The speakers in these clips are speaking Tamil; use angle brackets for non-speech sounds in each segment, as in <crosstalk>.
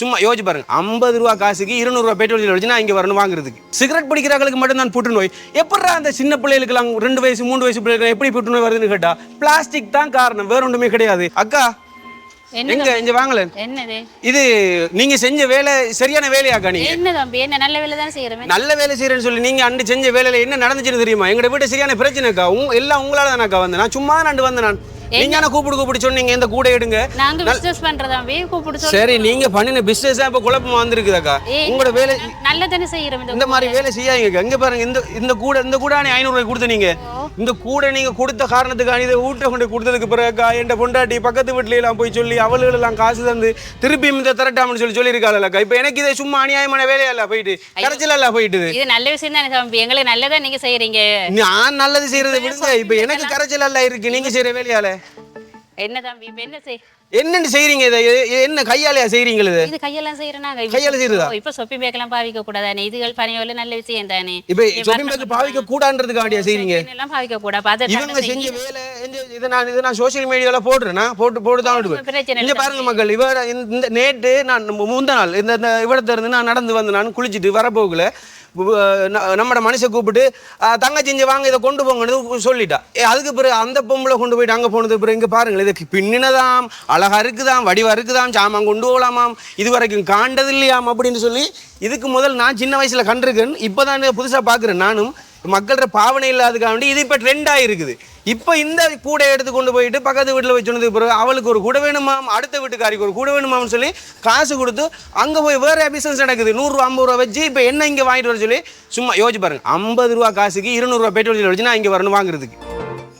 சும்மா யோசிச்சு பாருங்க. ஐம்பது ரூபா காசுக்கு இருநூறுவா பெட்ரோல் டீசல் வச்சு நான் இங்கே வரணும் வாங்குறதுக்கு. சிகரெட் பிடிக்கிறவங்களுக்கு மட்டும் தான் புற்றுநோய். எப்படா அந்த சின்ன பிள்ளைகளுக்கெல்லாம் ரெண்டு வயசு மூணு வயசு பிள்ளைகளுக்கு எப்படி புற்றுநோய் வருதுன்னு கேட்டா பிளாஸ்டிக் தான் காரணம். வேற ஒன்றுமே கிடையாது. அக்கா எங்க? இங்க வாங்கல என்னது? இது நீங்க செஞ்ச வேலை சரியான வேலையாக்கா நீங்க? என்ன தம்பி என்ன நல்ல வேலை தான் செய்யறமே? நல்ல வேலை செய்யறேன்னு சொல்லி நீங்க அண்டு செஞ்ச வேலையில என்ன நடந்துச்சுன்னு தெரியுமா? எங்க வீட்டு சரியான பிரச்சனைக்கா எல்லாம் உங்களால தானக்கா வந்தேன். நான் சும்மா அண்டு வந்தேன் நான் நீங்க என்ன கூப்பிடு கூப்பிடு சொன்னீங்க இந்த கூட எடுங்க. நாங்க பிசினஸ் பண்ற தம்பி கூப்பிட்டு சொல்லி சரி நீங்க பண்ணின பிசினஸ் இப்ப குழப்பமா வந்திருக்குதாக்கா உங்களோட வேலை நல்லதானே செய்யறோம் இந்த மாதிரி வேலை செய்யாதீங்க இங்க பாருங்க இந்த இந்த கூட இந்த கூட நீ ஐநூறு ரூபாய் கொடுத்த நீங்க. இந்த கூட நீங்க கொடுத்த காரணத்துக்காக இதை ஊட்ட கொண்டு கொடுத்ததுக்கு பிறகு என் பொண்டாட்டி பக்கத்து வீட்டுல எல்லாம் போய் சொல்லி அவளுகள் எல்லாம் காசு தந்து திருப்பி இந்த தரட்டாமனு சொல்லி சொல்லியிருக்காளக்கா இப்ப எனக்கு இது சும்மா அநியாயமான வேலையா இல்ல போயிட்டு கரைச்சல இல்ல போயிட்டு இது நல்ல விஷயம் தானே தம்பி. எங்களுக்கு நல்லதா நீங்க செய்யறீங்க. நான் நல்லது செய்யறதை விடுங்க. இப்ப எனக்கு கரைச்சல் இருக்கு. நீங்க செய்யற வேலையால. என்ன தம்பி இப்ப என்ன செய்? என்னன்னு செய்றீங்க இதை? என்ன கையாலையா செய்றீங்க இது? இது கையெல்லாம் செய்யறனாங்க கையால செய்யறதா? இப்ப சொப்பி பேக்கெல்லாம் பாவிக்க கூடாதானே? இதுகள் பணியோல நல்ல விஷயம் தானே? இப்ப ஷாப்பிங் பேக் பாவிக்க கூடான்றதுக்காண்டியா செய்றீங்க? எல்லாம் பாவிக்க கூடாது. அதை இவங்க செஞ்ச வேலை இதை நான் இதை நான் சோஷியல் மீடியால போடுறேன்? போட்டு போட்டு தான் விடுவேன் இங்க பாருங்க மக்கள் இவ இந்த நேற்று நான் முந்த நாள் இந்த இவடத்துல இருந்து நான் நடந்து வந்து நான் குளிச்சுட்டு வரப்போகல. நம்மட மனுஷை கூப்பிட்டு "ஆ, தங்கச்சி வாங்க இதை கொண்டு போங்கன்னு சொல்லிட்டா. ஏ, அதுக்கு பிறகு அந்த பொம்பளை கொண்டு போயிட்டு அங்கே போனது பிறகு இங்கே பாருங்கள் இதுக்கு பின்னினதாம் அழகா இருக்குதாம் வடிவாக இருக்குதாம் சாமான் கொண்டு போகலாமாம் இது வரைக்கும் காண்டது இல்லையாம் அப்படின்னு சொல்லி இதுக்கு முதல் நான் சின்ன வயசில் கண்டிருக்கேன். இப்போதான் புதுசாக பார்க்குறேன் நானும் மக்கள்கிட்ட பாவனை இல்லாததுக்காக வேண்டி இது இப்போ ட்ரெண்ட் ஆகிருக்குது இப்போ இந்த கூடை எடுத்து கொண்டு போயிட்டு பக்கத்து வீட்டில் வச்சு சொன்னதுக்கு பிறகு அவளுக்கு ஒரு கூட வேணுமாம் அடுத்த வீட்டுக்காரிக்கு ஒரு கூட வேணுமாம்னு சொல்லி காசு கொடுத்து அங்கே போய் வேறு பிசினஸ் நடக்குது. நூறுரூவா ஐம்பது ரூபா வச்சு இப்போ என்ன இங்கே வாங்கிட்டு வர சொல்லி சும்மா யோசிச்சு பாருங்க. ஐம்பது ரூபா காசுக்கு இருநூறுவா பெட்ரோல் டீசல் வச்சு நான் இங்கே வரணும் வாங்குறதுக்கு.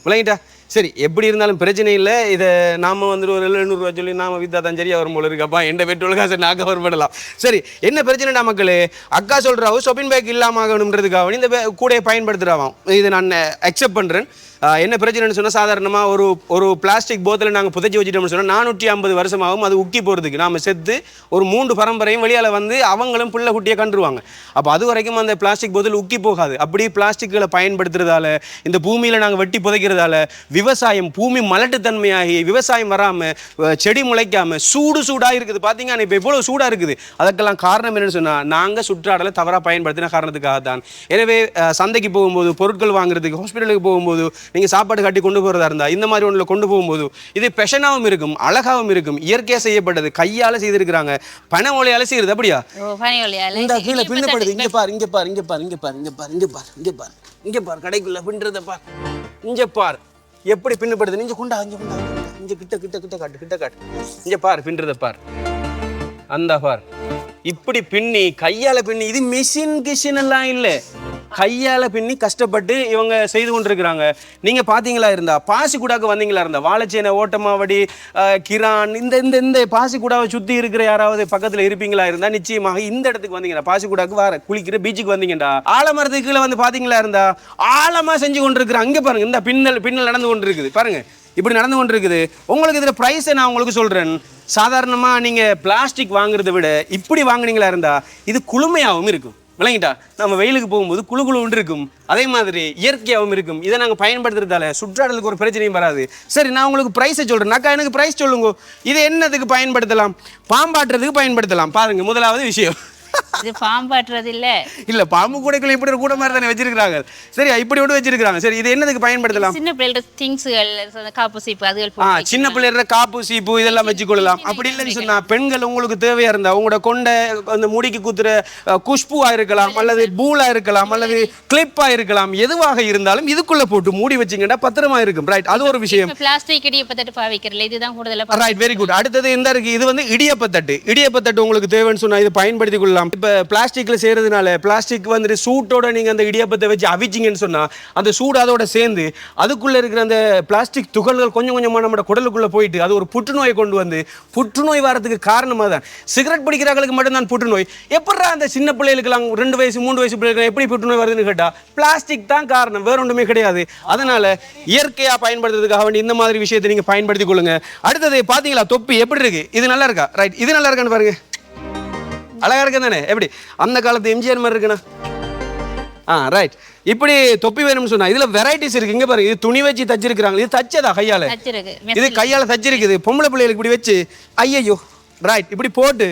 விளங்கிட்டா சரி எப்படி இருந்தாலும் பிரச்சனை இல்லை. இதை நாம வந்துட்டு ஒரு எழுநூறுவா சொல்லி நாம வித்தா தான் சரியாக வரும் போல இருக்கப்பா எந்த பெட்ரோல் காசை நான் கவர் பண்ணலாம் சரி என்ன பிரச்சனைடா மக்களே? அக்கா சொல்றாவும் ஷாப்பிங் பேக் இல்லாமல் ஆகணுன்றதுக்காக இந்த கூடையை பயன்படுத்துகிறாவும் இதை நான் அக்செப்ட் பண்றேன். என்ன பிரச்சனைன்னு சொன்னால் சாதாரணமாக ஒரு ஒரு பிளாஸ்டிக் போத்தலை நாங்கள் புதைச்சி வச்சுட்டோம்னு சொன்னால் நானூற்றி ஐம்பது வருஷமாகவும் அது உக்கி போகிறதுக்கு நாம் செத்து ஒரு மூன்று பரம்பரையும் வெளியால் வந்து அவங்களும் பிள்ளை குட்டியை கண்டுருவாங்க. அப்போ அது வரைக்கும் அந்த பிளாஸ்டிக் போதில் உக்கி போகாது. அப்படி பிளாஸ்டிக்களை பயன்படுத்துறதால இந்த பூமியில் நாங்கள் வெட்டி புதைக்கிறதால விவசாயம் பூமி மலட்டுத்தன்மையாகி விவசாயம் வராமல் செடி முளைக்காமல் சூடு சூடாக இருக்குது. பார்த்தீங்கன்னா இப்போ எவ்வளோ சூடாக இருக்குது? அதுக்கெல்லாம் காரணம் என்னென்னு சொன்னால் நாங்கள் சுற்றாடலை தவறாக பயன்படுத்தின காரணத்துக்காக தான் எனவே சந்தைக்கு போகும்போது பொருட்கள் வாங்குறதுக்கு ஹாஸ்பிட்டலுக்கு போகும்போது நீங்கள் சாப்பாடு கட்டி கொண்டு போகிறதா இருந்தால் இந்த மாதிரி ஒன்றில் கொண்டு போகும்போது இது பெஷனாகவும் இருக்கும் அழகாகவும் இருக்கும் இயற்கையாக செய்யப்பட்டது கையால் செய்திருக்கிறாங்க பனை ஓலையால் செய்கிறது அப்படியா? இந்த கீழே பின்னப்படுது இங்க பாரு இங்க பாரு இங்க பாரு இங்க பாரு இங்க பாரு இங்க பாரு இங்க பாரு இங்க பாரு கடைக்குள்ள பின்றத பாரு. இங்க பாரு. எப்படி பின்னப்படுது? நீங்க கொண்டா இங்க கொண்டா இங்க கொண்டா. இங்க கிட்ட கிட்ட கிட்ட காட்டு கிட்ட காட்டு. இங்க பாரு பின்றத பாரு. அந்த பார். இப்படி பின்னி கையால பின்னி இது மிஷின் கிஷின் எல்லாம் இல்ல. கையால் பின்னி கஷ்டப்பட்டு இவங்க செய்து கொண்டிருக்கிறாங்க. நீங்க பாத்தீங்களா இருந்தா பாசிக்குடாக்கு வந்தீங்களா இருந்தா வாழைச்சேனை ஓட்டமாவடி கிரான் இந்த இந்த இந்த பாசிக்குடாவை சுத்தி இருக்கிற யாராவது பக்கத்துல இருப்பீங்களா இருந்தா நிச்சயமாக இந்த இடத்துக்கு வந்தீங்கன்னா பாசிக்குடாக்கு வர குளிக்கிற பீச்சுக்கு வந்தீங்கடா. ஆலமரத்துக்கு கீழே வந்து பாத்தீங்களா இருந்தா ஆழமா செஞ்சு கொண்டிருக்கிற அங்க பாருங்க இந்த பின்னல் பின்னல் நடந்து கொண்டிருக்குது. பாருங்க இப்படி நடந்து கொண்டிருக்குது. உங்களுக்கு இதில் ப்ரைஸை நான் உங்களுக்கு சொல்கிறேன் சாதாரணமாக நீங்கள் பிளாஸ்டிக் வாங்குறதை விட இப்படி வாங்கினீங்களா இருந்தால் இது குளுமையாகவும் இருக்கும். விளங்கிட்டா? நம்ம வெயிலுக்கு போகும்போது குழு குழு ஒன்று இருக்கும் அதே மாதிரி இயற்கையாகவும் இருக்கும். இதை நாங்கள் பயன்படுத்துறதால சுற்றாடலுக்கு ஒரு பிரச்சனையும் வராது. சரி நான் உங்களுக்கு ப்ரைஸை சொல்கிறேன்னாக்கா எனக்கு ப்ரைஸ் சொல்லுங்க. இது என்னதுக்கு பயன்படுத்தலாம்? பாம்பாட்டுறதுக்கு பயன்படுத்தலாம். பாருங்கள் முதலாவது விஷயம். <laughs> இது பாம்பாட்டுறது இல்ல. இல்ல பாம்பு கூடைக்குள்ள இப்படி ஒரு கூட மாதிரி தானே வச்சிருக்காங்க சரி இப்படி விட்டு வச்சிருக்காங்க சரி இது என்னதுக்கு பயன்படுத்தலாம்? சின்ன பிள்ளைகளோட திங்ஸ்கள் காப்பு சீப்பு அதுகள் சின்ன பிள்ளைற காப்பு சீப்பு இதெல்லாம் வச்சுக்கொள்ளலாம். அப்படி இல்லைன்னு சொன்னா பெண்கள் உங்களுக்கு தேவையா இருந்தா உங்களோட கொண்ட அந்த முடிக்கு குத்துற குஷ்புவா இருக்கலாம் அல்லது பூலா இருக்கலாம் அல்லது கிளிப்பா இருக்கலாம் எதுவாக இருந்தாலும் இதுக்குள்ள போட்டு மூடி வச்சீங்கன்னா பத்திரமா இருக்கும். ரைட் அது ஒரு விஷயம். பிளாஸ்டிக் இடியப்பத்தட்டு பாவிக்கிறல இதுதான் கூடுதலா ரைட் வெரி குட் அடுத்தது இந்த இருக்கு? இது வந்து இடியப்பத்தட்டு இடியப்பத்தட்டு உங்களுக்கு தேவைன்னு சொன்னா இது பயன்படுத்திக் கொள்ளலாம். இப்ப பிளாஸ்டிக்கில் செய்கிறதுனால பிளாஸ்டிக் வந்துட்டு சூட்டோட நீங்கள் அந்த இடியாப்பத்தை வச்சு அவிச்சிங்கன்னு சொன்னால் அந்த சூடு அதோட சேர்ந்து அதுக்குள்ளே இருக்கிற அந்த பிளாஸ்டிக் துகள்கள் கொஞ்சம் கொஞ்சமாக நம்ம குடலுக்குள்ளே போயிட்டு அது ஒரு புற்றுநோயை கொண்டு வந்து புற்றுநோய் வரதுக்கு காரணமாக தான் சிகரெட் பிடிக்கிறவங்களுக்கு மட்டும்தான் புற்றுநோய். எப்படா அந்த சின்ன பிள்ளைகளுக்கெல்லாம் ரெண்டு வயசு மூணு வயசு பிள்ளைகளுக்கு எப்படி புற்றுநோய் வருதுன்னு கேட்டால் பிளாஸ்டிக் தான் காரணம் வேற ஒன்றுமே கிடையாது. அதனால் இயற்கையாக பயன்படுத்துறதுக்காக வேண்டி இந்த மாதிரி விஷயத்தை நீங்கள் பயன்படுத்திக் கொள்ளுங்க. அடுத்தது பார்த்தீங்களா தொப்பி எப்படி இருக்குது இது நல்லா இருக்கா? ரைட் இது நல்லா இருக்கான்னு பாருங்கள் அழகா இருக்கு தானே? எப்படி? அந்த காலத்து எம்ஜிஆர் மாதிரி இருக்குண்ணா. ஆ ரைட் இப்படி தொப்பி வேணும்னு சொன்னா இதுல வெரைட்டிஸ் இருக்கு. இங்க பாருங்க இது துணி வச்சு தச்சிருக்காங்க இது தச்சதா கையால? இது கையால தச்சிருக்குது. பொம்பளை பிள்ளைகளுக்கு இப்படி வச்சு ஐயையோ ரைட் இப்படி போட்டு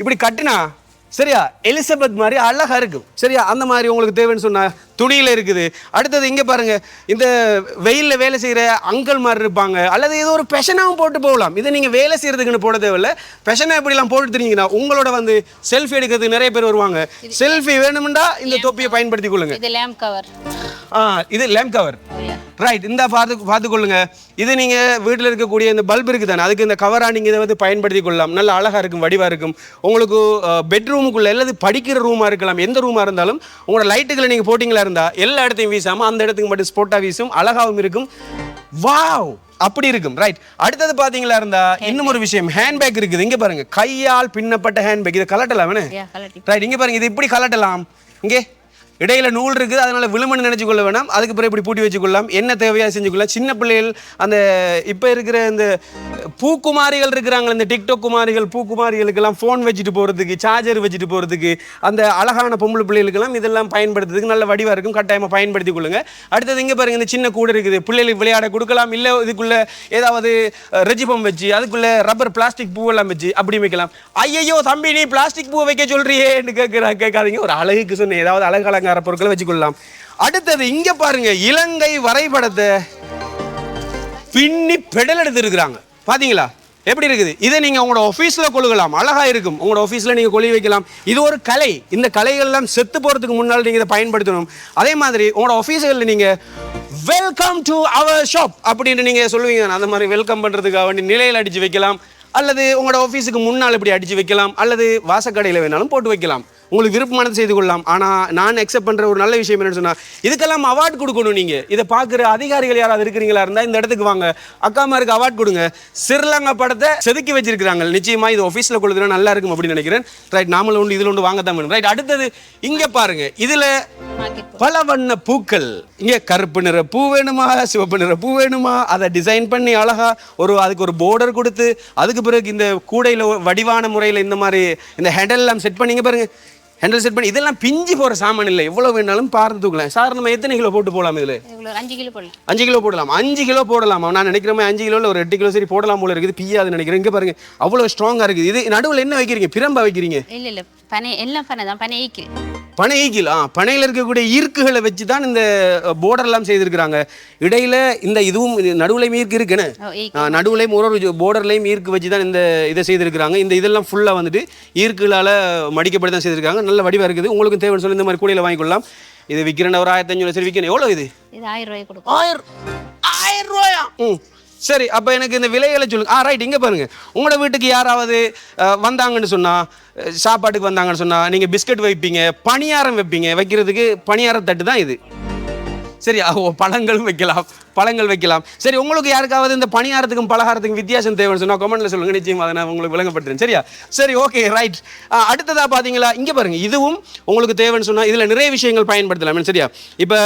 இப்படி கட்டினா சரியா? எலிசபெத் மாதிரி அழகா இருக்கும் சரியா? அந்த மாதிரி உங்களுக்கு தேவைன்னு சொன்னா துணியில இருக்குது. அடுத்தது இங்க பாருங்க இந்த வெயில்ல வேலை செய்யற அங்கிள் மாதிரி இருப்பாங்க. அல்லது ஏதோ ஒரு பெஷனாவும் போட்டு போகலாம். இதை நீங்க வேலை செய்யறதுக்குன்னு போட தேவையில்ல. பெஷனை எப்படிலாம் போட்டு தெரிஞ்சீங்கன்னா உங்களோட வந்து செல்ஃபி எடுக்கிறதுக்கு நிறைய பேர் வருவாங்க. செல்ஃபி வேணும்னா இந்த தொப்பியை பயன்படுத்திக் கொள்ளுங்க. ஆ இது லேம்ப் கவர் ரைட் இந்த பார்த்து பார்த்துக்கொள்ளுங்க. இது நீங்கள் வீட்டில் இருக்கக்கூடிய இந்த பல்ப் இருக்குது தானே அதுக்கு இந்த கவராக நீங்கள் இதை வந்து பயன்படுத்தி கொள்ளலாம் நல்ல அழகாக இருக்கும் வடிவாக இருக்கும். உங்களுக்கு பெட்ரூமுக்குள்ளே அல்லது படிக்கிற ரூமாக இருக்கலாம் எந்த ரூமாக இருந்தாலும் உங்களோட லைட்டுகளை நீங்கள் போட்டிங்களா இருந்தால் எல்லா இடத்தையும் வீசாமல் அந்த இடத்துக்கு மட்டும் ஸ்போட்டாக வீசும் அழகாகவும் இருக்கும். வாவ் அப்படி இருக்கும் ரைட் அடுத்தது பார்த்தீங்களா இருந்தா இன்னும் ஒரு விஷயம் ஹேண்ட்பேக் இருக்குது. இங்கே பாருங்க கையால் பின்னப்பட்ட ஹேண்ட்பேக் இதை கலட்டலாம் ரைட் இங்கே பாருங்க இது இப்படி கலட்டலாம். இங்கே. இடையில நூல் இருக்குது அதனால விழுமன்னு நினைச்சு வேணாம். அதுக்கு பிறகு இப்படி பூட்டி வச்சுக்கொள்ளலாம். என்ன தேவையாக செஞ்சுக்கொள்ளலாம் சின்ன பிள்ளைகள் அந்த இப்போ இருக்கிற இந்த பூக்குமாரிகள் இருக்கிறாங்க இந்த டிக்டாக் குமாரிகள் பூக்குமாரிகளுக்கெல்லாம் ஃபோன் வச்சுட்டு போகிறதுக்கு சார்ஜர் வச்சுட்டு போகிறதுக்கு அந்த அழகான பொம்பளை பிள்ளைகளுக்கெல்லாம் இதெல்லாம் பயன்படுத்துறதுக்கு நல்ல வடிவாக இருக்கும். கட்டாயமாக பயன்படுத்தி கொள்ளுங்க. அடுத்தது இங்கே பாருங்க இந்த சின்ன கூடு இருக்குது. பிள்ளைகளுக்கு விளையாட கொடுக்கலாம். இல்லை இதுக்குள்ளே ஏதாவது ரெஜிபம் வச்சு அதுக்குள்ளே ரப்பர் பிளாஸ்டிக் பூவெல்லாம் வச்சு அப்படி வைக்கலாம். ஐயையோ தம்பி நீ பிளாஸ்டிக் பூவை வைக்க சொல்கிறியேன்னு கேட்குறா கேட்காதீங்க. ஒரு அழகுக்கு சொன்னேன். ஏதாவது அழகு அலங்கார பொருட்களை வச்சுக்கொள்ளலாம். அடுத்தது இங்க பாருங்க இலங்கை வரைபடத்தை பின்னி பெடல் எடுத்துருக்குறாங்க பாத்தீங்களா? எப்படி இருக்குது? இதை நீங்க உங்களோட ஆஃபீஸ்ல கொழுகலாம். அழகா இருக்கும். உங்களோட ஆஃபீஸ்ல நீங்க கொழி வைக்கலாம். இது ஒரு கலை. இந்த கலைகள் எல்லாம் செத்து போறதுக்கு முன்னால் நீங்க இதை பயன்படுத்தணும். அதே மாதிரி உங்களோட ஆஃபீஸ்களில் நீங்க வெல்கம் டு அவர் ஷாப் அப்படின்னு நீங்க சொல்லுவீங்க. அந்த மாதிரி வெல்கம் பண்ணுறதுக்காக வேண்டி நிலையில் அடிச்சு வைக்கலாம். அல்லது உங்களோட ஆஃபீஸுக்கு முன்னால் இப்படி அடிச்சு வைக்கலாம். அல்லது வாசக்கடையில் வேணாலும் போட்டு வைக்கலாம். உங்களுக்கு விருப்பமானது செய்து கொள்ளலாம். ஆனால் நான் அக்செப்ட் பண்ணுற ஒரு நல்ல விஷயம் என்னன்னு சொன்னால் இதுக்கெல்லாம் அவார்ட் கொடுக்கணும் நீங்கள் இதை பார்க்குற அதிகாரிகள் யாராவது இருக்கிறீங்களா இருந்தால் இந்த இடத்துக்கு வாங்க. அக்காமாருக்கு அவார்ட் கொடுங்க. ஸ்ரீலங்கா படத்தை செதுக்கி வச்சிருக்கிறாங்க. நிச்சயமாக இது ஆஃபீஸில் கொடுத்துனா நல்லா இருக்கும் அப்படின்னு நினைக்கிறேன். ரைட் நாமளும் ஒன்று இதில் ஒன்று வாங்க தான் வேணும். ரைட் அடுத்தது இங்கே பாருங்கள் இதில் பல வண்ண பூக்கள். இங்கே கருப்பு நிற பூ வேணுமா? சிவப்பு நிற பூ வேணுமா? அதை டிசைன் பண்ணி அழகாக ஒரு அதுக்கு ஒரு போர்டர் கொடுத்து அதுக்கு பிறகு இந்த கூடையில் வடிவான முறையில் இந்த மாதிரி இந்த ஹேண்டல் எல்லாம் செட் பண்ணிங்க பாருங்கள் ஹேண்டல் செட் பண்ணி இதெல்லாம் பிஞ்சு போகிற சாமான் இல்லை. எவ்வளோ வேணாலும் பார்த்து தூக்கலாம். சார் நம்ம எத்தனை கிலோ போட்டு போகலாம் இதில்? அஞ்சு கிலோ போடலாம். அஞ்சு கிலோ போடலாம். அஞ்சு கிலோ போடலாம். நான் நினைக்கிற மாதிரி அஞ்சு கிலோவில் ஒரு எட்டு கிலோ சரி போடலாம் போல இருக்குது. பியாதுன்னு நினைக்கிறேன். இங்கே பாருங்க அவ்வளோ ஸ்ட்ராங்காக இருக்குது. இது நடுவில் என்ன வைக்கிறீங்க? பிரம்பா வைக்கிறீங்க? இல்லை இல்லை. பனை எல்லாம் பனை தான். பனை ஈக்கில். பனை ஈக்கில். ஆ பனையில் இருக்கக்கூடிய ஈர்க்குகளை வச்சு தான் இந்த போர்டர்லாம் செய்திருக்கிறாங்க. இடையில இந்த இதுவும் நடுவுலையும் ஈர்க்கு இருக்குன்னு நடுவுலையும் ஒரு ஒரு போர்டர்லையும் ஈர்க்கு வச்சு தான் இந்த இதை செய்திருக்கிறாங்க. இந்த இதெல்லாம் ஃபுல்லாக வந்துட்டு ஈர்க்குகளால் மடிக்கப்பட்டு தான் செய்திருக்காங்க. நல்ல வடிவாக இருக்குது. உங்களுக்கு தேவைன்னு சொல்லி இந்த மாதிரி கூடையில் வாங்கிக்கொள்ளலாம். இது விற்கிறேன் ஒரு ஆயிரத்தி அஞ்சூறு சரி விற்கணும் எவ்வளோ இது? இது ஆயிரம் ரூபாய் கொடுக்கும். ஆயிரம் ஆயிரம் ரூபாயா? ம் சரி அப்போ எனக்கு இந்த விலைகளை சொல்லுங்க. ஆ ரைட் இங்கே பாருங்க. உங்களோட வீட்டுக்கு யாராவது வந்தாங்கன்னு சொன்னால் சாப்பாட்டுக்கு வந்தாங்கன்னு சொன்னால் நீங்கள் பிஸ்கட் வைப்பீங்க பணியாரம் வைப்பீங்க வைக்கிறதுக்கு பணியார தட்டு தான் இது. சரி ஓ பழங்களும் வைக்கலாம். பழங்கள் வைக்கலாம். சரி உங்களுக்கு யாருக்காவது இந்த பணியாரத்துக்கும் பலகாரத்துக்கும் வித்தியாசம் தேவைன்னு சொன்னால் கமெண்ட்ல சொல்லுங்க. நிச்சயம் அதை நான் உங்களுக்கு விளங்கப்படுத்துறேன். சரியா? சரி ஓகே ரைட் அடுத்ததா பார்த்தீங்களா இங்கே பாருங்க இதுவும் உங்களுக்கு தேவைன்னு சொன்னால் இதில் நிறைய விஷயங்கள் பயன்படுத்தலாம். சரியா? இப்போ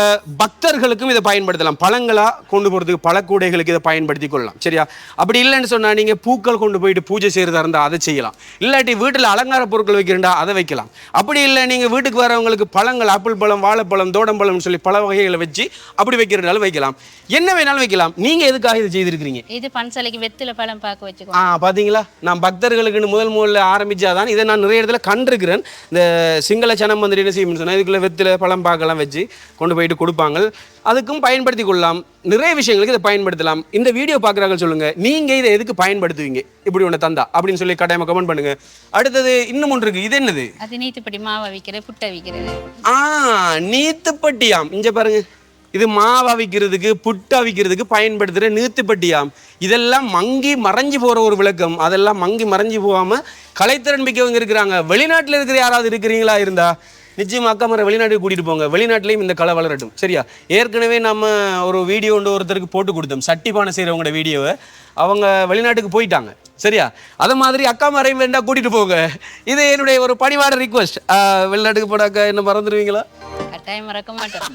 பக்தர்களுக்கும் இதை பயன்படுத்தலாம். பழங்களாக கொண்டு போகிறதுக்கு பழக்கூடைகளுக்கு இதை பயன்படுத்தி கொள்ளலாம். சரியா? அப்படி இல்லைன்னு சொன்னால் நீங்கள் பூக்கள் கொண்டு போயிட்டு பூஜை செய்கிறதா இருந்தால் அதை செய்யலாம். இல்லாட்டி வீட்டில் அலங்கார பொருட்கள் வைக்கிறண்டா அதை வைக்கலாம். அப்படி இல்லை நீங்கள் வீட்டுக்கு வரவங்களுக்கு பழங்கள் ஆப்பிள் பழம் வாழைப்பழம் தோடம்பழம்னு சொல்லி பல வகைகளை வச்சு அப்படி வைக்கிறதால வைக்கலாம். என்ன வேணாலும் வைக்கலாம். நீங்கள் எதுக்காக இது செய்திருக்கிறீங்க? இது பன்சலைக்கு வெத்தில பழம் பார்க்க வச்சுக்கோ ஆ பாத்தீங்களா? நான் பக்தர்களுக்குன்னு முதல் முதல்ல ஆரம்பிச்சாதான் இதை நான் நிறைய இடத்துல கண்டிருக்கிறேன். இந்த சிங்கள சனம் மந்திரி என்ன சொன்னால் இதுக்குள்ள வெத்தில பழம் பாக்கெல்லாம் வச்சு கொண்டு போயிட்டு கொடுப்பாங்க. அதுக்கும் பயன்படுத்தி கொள்ளலாம். நிறைய விஷயங்களுக்கு இதை பயன்படுத்தலாம். இந்த வீடியோ பார்க்குறாங்க சொல்லுங்க. நீங்க இதை எதுக்கு பயன்படுத்துவீங்க? இப்படி ஒன்று தந்தா. அப்படின்னு சொல்லி கட்டாயமா கமெண்ட் பண்ணுங்க. அடுத்தது இன்னும் ஒன்று இருக்கு. இது என்னது? அது நீத்துப்படி மாவை விற்கிறது புட்டை விற்கிறது ஆ நீத்துப்பட்டியாம். இங்க பாருங்க. இது மாவு அவிக்கிறதுக்கு புட்டு அவிக்கிறதுக்கு பயன்படுத்துகிற நீத்துப்பட்டியாம் இதெல்லாம் மங்கி மறைஞ்சு போகிற ஒரு விளக்கம். அதெல்லாம் மங்கி மறைஞ்சு போகாமல் கலைத்திறன் மிக்கவங்க இருக்கிறாங்க. வெளிநாட்டில் இருக்கிற யாராவது இருக்கிறீங்களா இருந்தா நிச்சயம் அக்கா மரம் வெளிநாட்டுக்கு கூட்டிகிட்டு போங்க. வெளிநாட்டிலையும் இந்த கலை வளரட்டும். சரியா? ஏற்கனவே நம்ம ஒரு வீடியோ ஒன்று ஒருத்தருக்கு போட்டு கொடுத்தோம். சட்டி பானை செய்கிறவங்களோட வீடியோவை. அவங்க வெளிநாட்டுக்கு போயிட்டாங்க. சரியா? அது மாதிரி அக்கா மறையும் வேண்டாம் கூட்டிகிட்டு போங்க. இது என்னுடைய ஒரு பணிவாட ரிக்வஸ்ட் வெளிநாட்டுக்கு போனாக்கா என்ன மறந்துடுவீங்களா? கட்டாயம் மறக்க மாட்டோம்.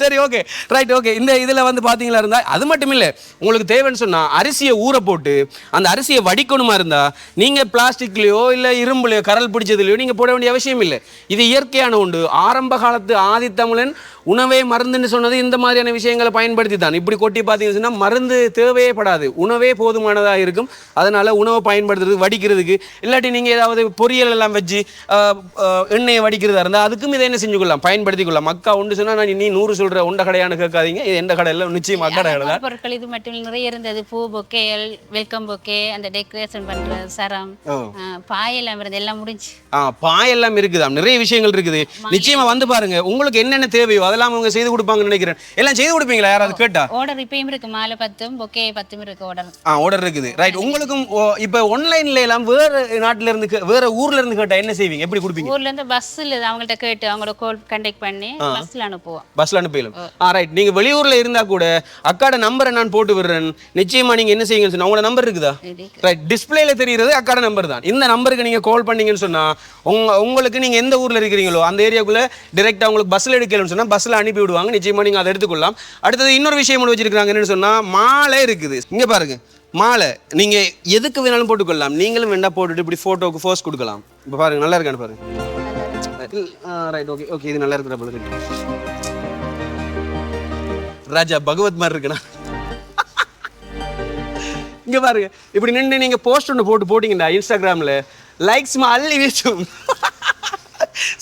சரி ஓகே ரைட் ஓகே இந்த இதில் வந்து பார்த்தீங்களா இருந்தால் அது மட்டும் இல்லை உங்களுக்கு தேவைன்னு சொன்னால் அரிசியை ஊற போட்டு அந்த அரிசியை வடிக்கணுமா இருந்தால் நீங்கள் பிளாஸ்டிக்லேயோ இல்லை இரும்புலையோ கரல் பிடிச்சதுலையோ நீங்கள் போட வேண்டிய அவசியம் இல்லை. இது இயற்கையான உண்டு. ஆரம்ப காலத்து ஆதித்தமிழன் உணவே மருந்துன்னு சொன்னது இந்த மாதிரியான விஷயங்களை பயன்படுத்தி தான் இப்படி கொட்டி பார்த்தீங்கன்னு மருந்து தேவையே படாது. உணவே போதுமானதாக இருக்கும். அதனால உணவை பயன்படுத்துறது வடிக்கிறதுக்கு இல்லாட்டி நீங்கள் ஏதாவது பொரியல் எல்லாம் வச்சு எண்ணெயை வடிக்கிறதா இருந்தால் அதுக்கும் இதை என்ன செஞ்சு கொள்ளலாம் பயன்படுத்தி கொள்ளலாம் மக்கா ஒன்று சொன்னா நான் நீ நூறு சொல்ற உண்ட கடையான்னு கேட்காதீங்க. இது எந்த கடையில்? நிச்சயம் கடை அலங்கார பொருட்கள் இது மட்டும் நிறைய இருந்தது. பூ பொக்கேகள் வெல்கம் பொக்கே அந்த டெக்கரேஷன் பண்ற சரம் பாயெல்லாம் இருந்தது. எல்லாம் முடிஞ்சு. ஆ பாயெல்லாம் இருக்குதாம். நிறைய விஷயங்கள் இருக்குது. நிச்சயமா வந்து பாருங்க. உங்களுக்கு என்னென்ன தேவையோ அதெல்லாம் அவங்க செய்து கொடுப்பாங்கன்னு நினைக்கிறேன். எல்லாம் செய்து கொடுப்பீங்களா? யாராவது கேட்டா? ஆர்டர் இப்பயும் இருக்கு. மாலை பத்தும் பொக்கே பத்தும் இருக்கு ஆர்டர் ஆ ஆர்டர் இருக்குது. ரைட் உங்களுக்கும் இப்ப ஆன்லைன்ல எல்லாம் வேற நாட்டுல இருந்து வேற ஊர்ல இருந்து கேட்டா என்ன செய்வீங்க? எப்படி கொடுப்பீங்க? ஊர்ல இருந்து பஸ்ல அவங்கள்ட்ட கேட்டு அவங்களோட கால் கண்டெக்ட் பண்ணி பஸ்ல அனுப்புவோம். பஸ்ல அனுப்பிடலாம். ஆ. ரைட் நீங்க வெளியூர்ல இருந்தா கூட அக்காட நம்பரை நான் போட்டு விடுறேன். நிச்சயமா நீங்க என்ன செய்யுங்கன்னு சொன்னா உங்களோட நம்பர் இருக்குதா? இருக்கு. ரைட் டிஸ்பிளேல தெரியுறது அக்காட நம்பர் தான். இந்த நம்பருக்கு நீங்க கால் பண்ணீங்கன்னு சொன்னா உங்க உங்களுக்கு நீங்க எந்த ஊர்ல இருக்கிறீங்களோ அந்த ஏரியாக்குள்ள டைரக்டா உங்களுக்கு பஸ்ல எடுக்கலன்னு சொன்னா பஸ்ஸில் அனுப்பி விடுவாங்க நிச்சயமாக நீங்கள் அதை எடுத்துக்கொள்ளலாம். அடுத்தது இன்னொரு விஷயம் ஒன்று வச்சுருக்காங்க என்னென்னு சொன்னா மாலை இருக்குது. இங்க பாருங்க. மாலை. நீங்க எதுக்கு வேணாலும் போட்டுக்கொள்ளலாம். நீங்களும் வேணா போட்டுட்டு இப்படி ஃபோட்டோவுக்கு ஃபோர்ஸ் கொடுக்கலாம். இப்போ பாருங்க நல்லா இருக்கான்னு பாருங்க. ரைட் ஓகே ஓகே இது நல்லா இருக்கிற போல ராஜா பகவத் மாதிரி இருக்குண்ணா. இங்க பாருங்க. இப்படி நின்று நீங்க போஸ்ட் ஒன்று போட்டு போட்டீங்கடா இன்ஸ்டாகிராம்ல லைக்ஸ் அள்ளி வீசும்.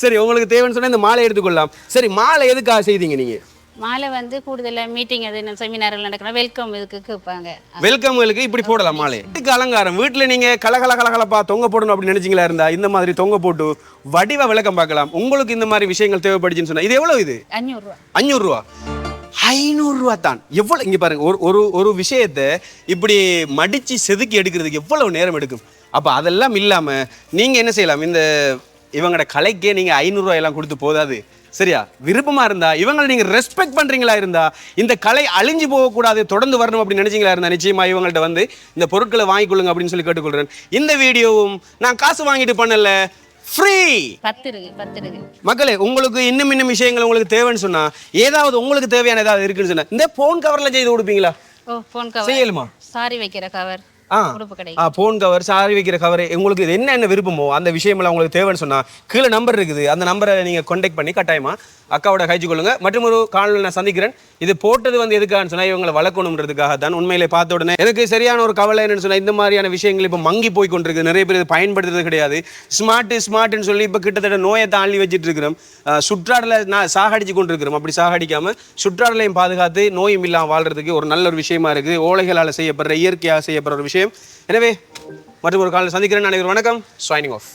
சரி உங்களுக்கு தேவைன்னு சொன்னா இந்த மாலை எடுத்துக்கொள்ளலாம். சரி மாலை எதுக்காக செய்தீங்க நீங்க? மாலை வந்து கூடுதலா மீட்டிங் அது செமினார்கள் நடக்கணும். வெல்கம் இதுக்கு கேட்பாங்க. வெல்கம்களுக்கு இப்படி போடலாம் மாலை. வீட்டுக்கு அலங்காரம். வீட்டுல நீங்க கலகல கலகலப்பா தொங்க போடணும் அப்படின்னு நினைச்சீங்களா இருந்தா இந்த மாதிரி தொங்க போட்டு வடிவ விளக்கம் பார்க்கலாம். உங்களுக்கு இந்த மாதிரி விஷயங்கள் தேவைப்படுச்சுன்னு சொன்னா இது எவ்வளவு இது? அஞ்சூறுரூவா அஞ்சூறு ரூபா ஐநூறு ரூபா தான். எவ்வளவு இங்க பாருங்க ஒரு ஒரு ஒரு விஷயத்தை இப்படி மடிச்சு செதுக்கி எடுக்கிறதுக்கு எவ்வளவு நேரம் எடுக்கும்? அப்ப அதெல்லாம் இல்லாம நீங்க என்ன செய்யலாம்? இந்த இவங்களோட கலைக்கே நீங்க ஐநூறு ரூபாய் எல்லாம் கொடுத்து போதாது. சரியா? விருப்பமா இருந்தா இவங்களை நீங்க ரெஸ்பெக்ட் பண்றீங்களா இருந்தா இந்த கலை அழிஞ்சு போகக்கூடாது தொடர்ந்து வரணும் அப்படின்னு நினைச்சீங்களா இருந்தா நிச்சயமா இவங்கள்ட்ட வந்து இந்த பொருட்களை வாங்கிக்கொள்ளுங்க அப்படின்னு சொல்லி கேட்டுக்கொள்றேன். இந்த வீடியோவும் நான் காசு வாங்கிட்டு பண்ணல. ஃப்ரீ மக்களே உங்களுக்கு இன்னும் இன்னும் விஷயங்கள் உங்களுக்கு தேவைன்னு சொன்னா ஏதாவது உங்களுக்கு தேவையான ஏதாவது இருக்குன்னு சொன்னா இந்த போன் கவர்ல செய்து கொடுப்பீங்களா? ஓ ஃபோன் கவர் செய்யலுமா? சாரி வைக்கிற கவர் ஆ ஃபோன் கவர் சாரி வைக்கிற கவர் உங்களுக்கு இது என்ன என்ன விருப்பமோ அந்த விஷயமெல்லாம் உங்களுக்கு தேவைன்னு சொன்னா கீழே நம்பர் இருக்குது. அந்த நம்பரை நீங்க கான்டாக்ட் பண்ணி கட்டாயமா அக்காவோட கைச்சு கொள்ளுங்க மற்றும் ஒரு காணொலி நான் சந்திக்கிறேன். இது போட்டது வந்து எதுக்கான்னு சொன்னா இவங்களை வளர்க்கணுன்றதுக்காக தான் உண்மையிலே பார்த்த உடனே. எனக்கு சரியான ஒரு கவலை என்னன்னு சொன்னா இந்த மாதிரியான விஷயங்கள் இப்போ மங்கி போய் கொண்டிருக்கு. நிறைய பேர் இதை பயன்படுத்துறது கிடையாது. ஸ்மார்ட் ஸ்மார்ட்னு சொல்லி இப்போ கிட்டத்தட்ட நோயை தாண்டி வச்சுட்டு இருக்கிறோம். சுற்றாடலை நான் சாகடிச்சு கொண்டு இருக்கிறோம் அப்படி சாகடிக்காம சுற்றாடலையும் பாதுகாத்து நோயும் இல்லாமல் வாழ்றதுக்கு ஒரு நல்ல ஒரு விஷயமா இருக்குது ஓலைகளால் செய்யப்படுற இயற்கையாக செய்யப்படுற ஒரு விஷயம் எனவே மற்றும் ஒரு காலையில் சந்திக்கிறேன். அனைவரும் வணக்கம். ஸ்வைனிங் ஆஃப்